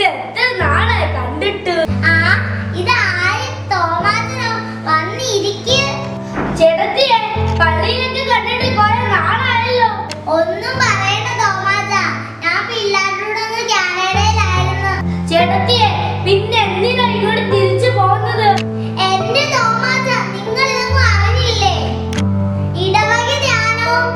ഇത് എത്ര നാളായി കണ്ടിട്ട്? ആ ഇത് ആരും? തോമാത്തിനോ വന്നിരിക്കും. ചേട്ടത്തിയെ പള്ളിയിലൊക്കെ കണ്ടിട്ട് കുറെ നാളായല്ലോ. ഒന്നും പറയണ തോമാച്ച ഞാൻ പിള്ളാരുടെ കാനഡയിലായിരുന്നു. ചേട്ടത്തിയെ പിന്നെ എന്തിനാ തിരിച്ചു പോകുന്നത്? എന്റെ തോമാച്ച നിങ്ങൾ ഇതൊന്നും അറിഞ്ഞില്ലേ? ഇടവക ധ്യാനവും